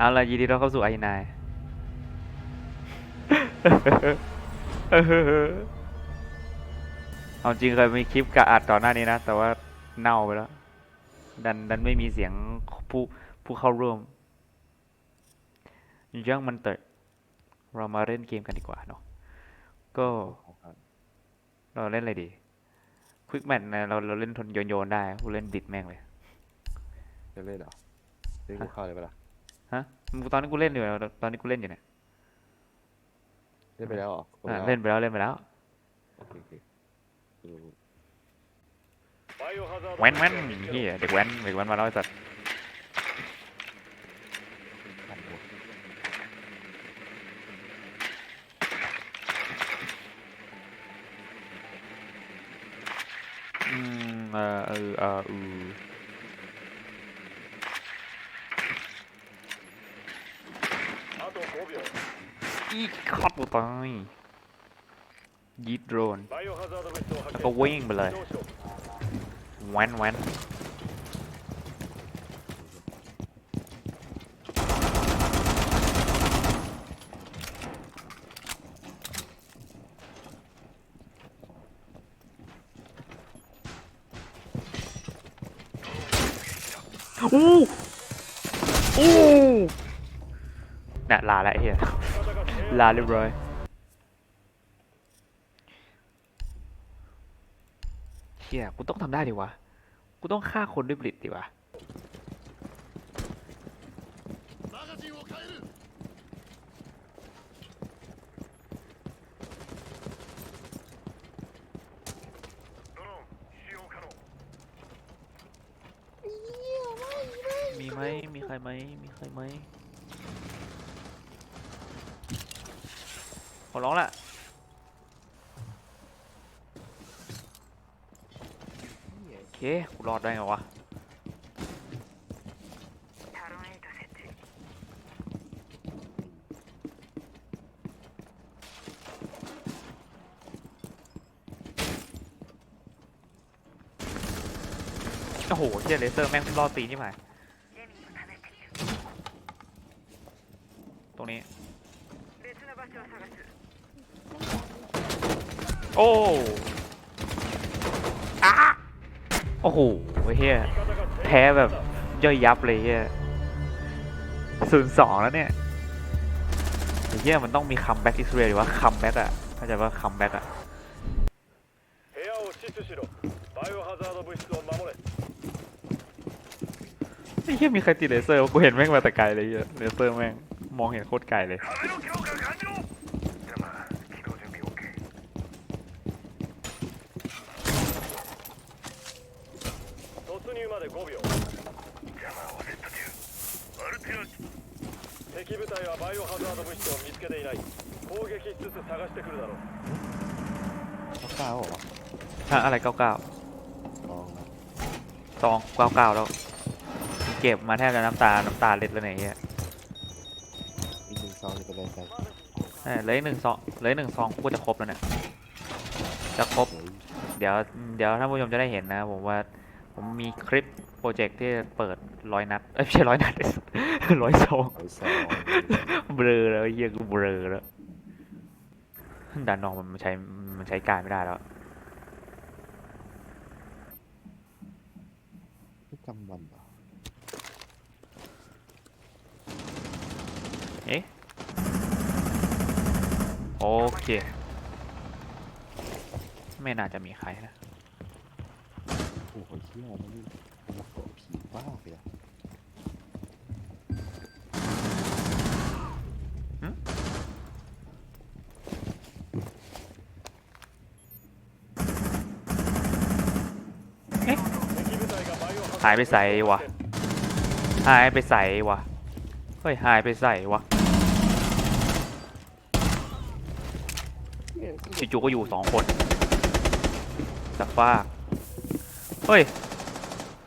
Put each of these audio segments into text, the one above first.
เอาละยินดีต้อนรับเข้าสู่ไอ้นายเอาจริงเคยมีคลิปกะอัดก่อนหน้านี้นะ แต่ว่าเน่าไปแล้ว ดันดันไม่มีเสียงผู้ผู้เข้าร่วมยังมันเตะเรามาเล่นเกมกันดีกว่าเนาะก็เราเล่นอะไรดีควิกแมทนะเราเราเล่นทนโยนโยนๆได้กูเล่นบิดแม่งเลย จะเล่นเหรอเล่นกูเข้าเลยปะล่ะ ฮะมึงตอนนี้กูเล่นอยู่นะตอนนี้กูเล่นอยู่เนี่ยเล่นไปแล้วเหรออะเล่นไปแล้วเล่นไปแล้วโอเคโอเคอืมแว้นแว้นเฮียเด็กแว้นเด็กแว้นมาแล้วไอ้สัตว์ทันอยู่อืมเออเออเออ เอออีกขัดกูตายยีดโดรนแล้วก็วิ่งไปเลยแว้นแว้นอู้อู้น่ะลาแล้วไอ้เฮีย ลาเรียบร้อยเชี่ยกูต้องทำได้ดิวะ กูต้องฆ่าคนด้วยบลิดดิวะมีไหมมีใครไหมมีใครไหม ขอร้องละโอเคกูรอดได้ไงวะโอ้โหเชี่ยเลเซอร์แม่งรอดตีนี่หมายตรงนี้ โอ้อะโอ้โหเฮียแพ้แบบย่อยยับเลยเฮียศูนย์สองแล้วเนี่ยเฮียมันต้องมีคัมแบ็กอิสเรลหรือว่าคัมแบ็กอะเข้าใจว่าคัมแบ็กอะเฮียมีใครติดเลเซอร์กูเห็นแม่งมาแต่ไกลเลยเฮียเลเซอร์แม่งมองเห็นโคตรไกลเลย 敵部隊はバイオハザード物質を見つけていない攻撃しつつ探してくるだろう เก้าเหรอ ฮะอะไรเก้าเก้า ลองนะ ซองเก้าเก้าแล้ว เก็บมาแทบจะน้ำตา น้ำตาเล็ดแล้วเนี่ยไอ้เฮีย อีกหนึ่งซองจะเป็นอะไรใส่ เอ้ยเหลืออีกหนึ่งซองเหลืออีกหนึ่งซองกูก็จะครบแล้วเนี่ย จะครบ เฮ้ย เดี๋ยว เดี๋ยวท่านผู้ชมจะได้เห็นนะ ผมว่า ผมมีคลิปโปรเจกต์ที่เปิดร้อยนัด เอ้ยไม่ใช่ร้อยนัดร้อยซองร้อยซองเบลอแล้วไอ้เฮียกูเบลอแล้วดันนองมันใช้มันใช้การไม่ได้แล้วไม่จำวันเหรอเอ๊ะโอเค ไม่น่าจะมีใครนะ โอ้โหเชี่ยมัมันเกาะผีบ้าไปอะหายไปใส่วะ หายไปใส่วะ เฮ้ยหายไปใส่วะจิจูก็อยู่สองคนจากฟ้าก เฮ้ย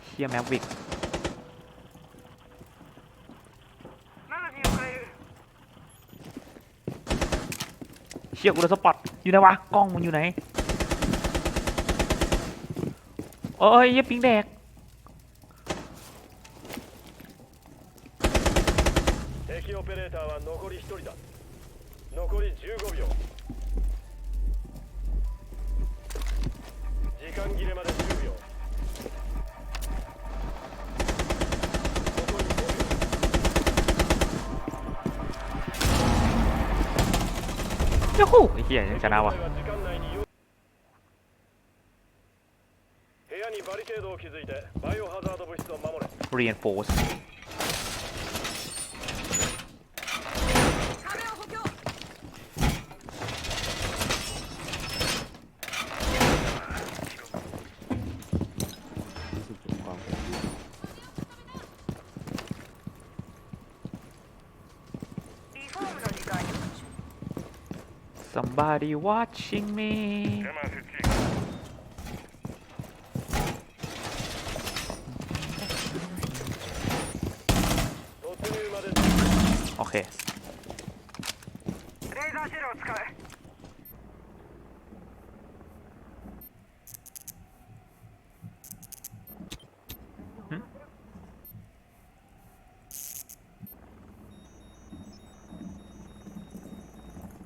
เฮียแมววิกเชี่ยกูโดนสปอตอยู่ไหนวะ กล้องมึงอยู่ไหนเอ้ยเหี้ยปิงแดก 敵 撃オペレーターは残り1人だ残り15秒 หอ้เหี้ยยังชนะวะเรียนโฟส somebody watching me. 突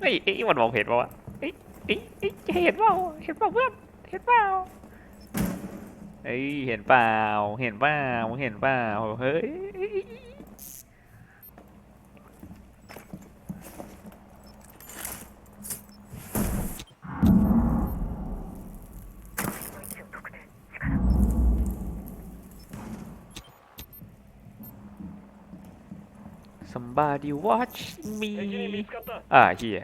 เฮ้ยเอ้ยมันมองเห็นป่าวะเอ้ยเอ้ยเอ้ยเห็นเปล่าเห็นเปล่าเพื่อนเห็นเปล่าเอ้ยเห็นเปล่า เห็นเปล่าเห็นเปล่าเฮ้ย Somebody watch me อ่าเฮีย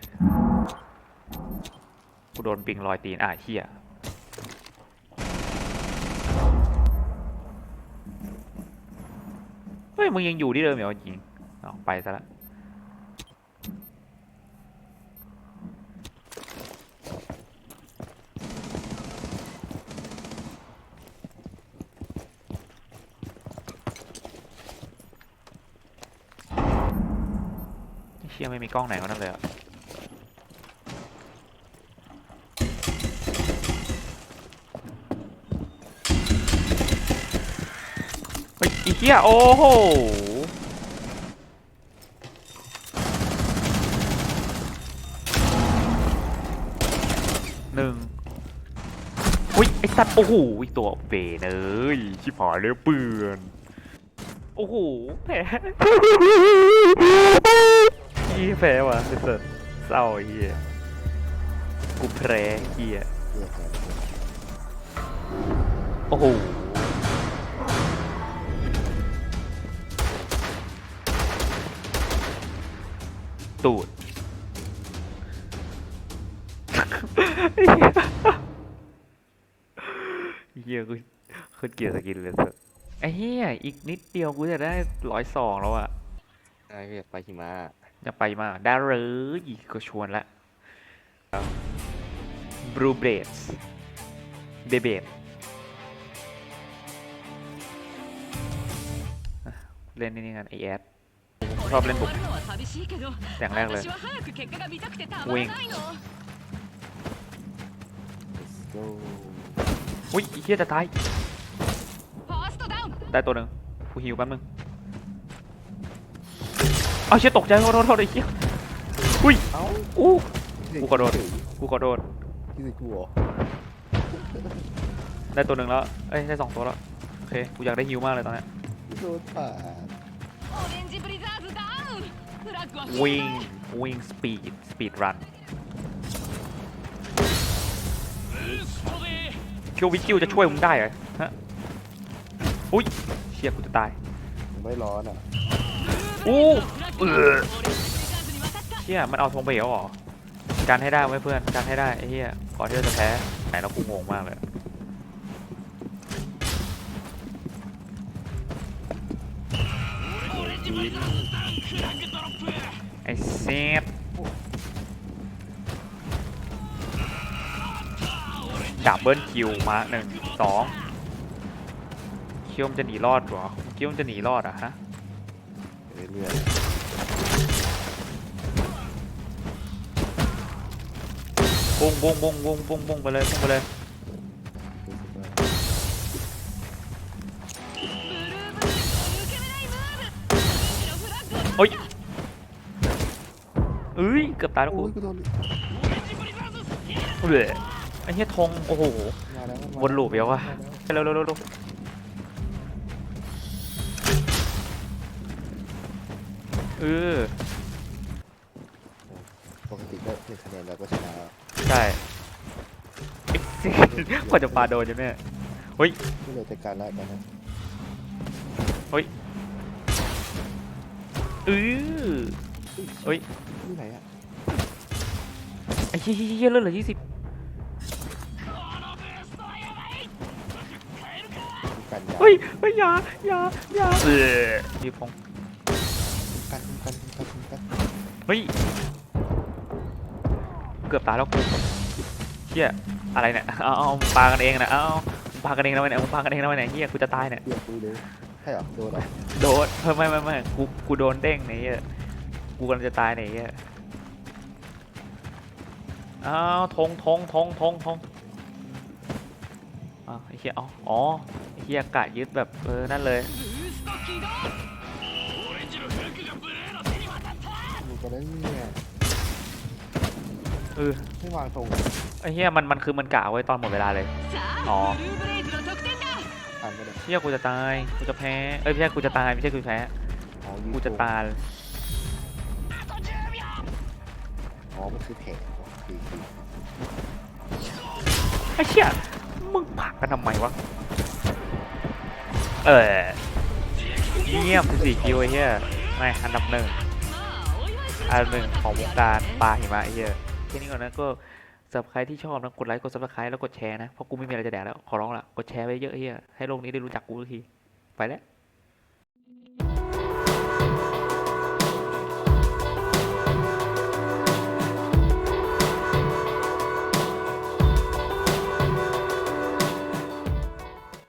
กูโดนปิงลอยตีน อ่าเฮียเฮ้ย มึงยังอยู่ที่เดิมเหรอจริง ไปซะแล้ว เชี่ยไม่มีกล้องไหนก็นั่นเลยอะเฮ้ยอีเหี้ยโอ้โหหนึ่งอุ้ยไอสัตว์โอ้โหอีตัวเบนเอ้ยชิบหายเลยเปื่อนโอ้โหแผล ยี่แผลว่ะไอ้สัตว์เศร้าไอ้เฮียกูแพ้เฮียเรียกกันโอ้โหตูดเฮียกูคือเกลียดสกินเลยเถอะไอ้เฮียอีกนิดเดียวกูจะได้ร้อยสองแล้วอะไอ้อยากไปหิมะ จะไปมาได้หรือีกก็ชวนละบรูเบดส์เดเบตเล่นนี่งานไอแอดชอบเล่นบุกอย่างแรกเลยวิ่งอุ้ยเฮียจะตาย ได้ตัวหนึ่งกูหิวแป๊บนึง เอาเชี่ยตกใจโทษโทษโทษไอ้เหี้ยอุ้ยเอ้าอู้กูขอโดนกูขอโดษที่ไหนกูหรอได้ตัวหนึ่งแล้ว เอ้ยได้สองตัวแล้ว โอเค กูอยากได้ฮิวมากเลยตอนนี้โดนปาวิ่งวิ่งสปีดสปีดรันคิววิคิวจะช่วยมึงได้เหรอฮะ อุ้ยเชี่ยกูจะตาย ไม่ร้อนอะ อู้เออเชี่ยมันเอาธงไปเหรอหรอการให้ได้ไว้เพื่อนการให้ได้ไอ้เฮี้ยก่อนที่เราจะแพ้แหนเรากูงงมากเลยไอ้เซฟดับเบิลคิวมาหนึ่งสองคิวมจะหนีรอดหรอคิวมจะหนีรอดอะฮะ เรื่อยๆบงบุ้งบุ้งบุ้งบุ้งบุ้งไปเลยบุ้งไปเลยโอ้ยเอ้ยเกือบตายแล้วกูเฮ้ยไอ้เหี้ยทองโอ้โหวนหลูปเดีววะเร็วเร็วเร็ว เร็วเออปกติก็หนึ่งคะแนนแล้วก็ชนะแล้วใช่กว่าจะปาโดนอยู่เนี่ยไม่เลยแต่การไล่กันนะเออเฮ้ยนี่ไหนอะไอ้เหี้ยเลือดเหลือยี่สิบกันยาเฮ้ยเฮ้ยอยาอยาอยาเออพี่พงษ์ กันกันกันกันกันเฮ้ย เกือบตายแล้วกูเฮียอะไรเนี่ย เอาเอามึงปากันเองนะ เอามึงปากันเองนะวะเนี่ยมึงปากันเองนะวะเนี่ยเฮียกูจะตายเนี่ยเรียกกูเลยใช่เหรอโดนเหรอโดนเฮ้ยไม่ไม่ไม่กูกูโดนเด้งเนี่ยเฮียกูกำลังจะตายเนี่ยเฮียอ้าวธงธงธงธงธงอ้าวไอ้เฮียอ๋ออ๋อไอ้เฮียกะยึดแบบเออนั่นเลย กัแล้วเนี่ยเออไม่วางตรงไอ้เหี้ยมันมันคือมันกะเอาไว้ตอนหมดเวลาเลย อ๋อผ่านไเหี้ยกูจะตายกูจะแพ้เอ้ยไม่ใช่กูจะตายไม่ใช่กูแพ้กูจะตายอ๋อมันคือแผลคือคือไอ้เชี่ยมึงผักกันทำไมวะเออเยี่ยมสิบสี่คิวไอ้เหี้ยไม่อันดับหนึ่ง อันหนึ่งของวงการปลาหิมะไอ้เหี้ยแค่นี้ก่อนนะก็สำหรับใครที่ชอบนะกดไลค์กดซับสไครต์แล้วกดแชร์นะเพราะกูไม่มีอะไรจะแดกแล้วขอร้องละกดแชร์ไปเยอะไอ้เหี้ยให้โลกนี้ได้รู้จักกูสักทีไปแล้ว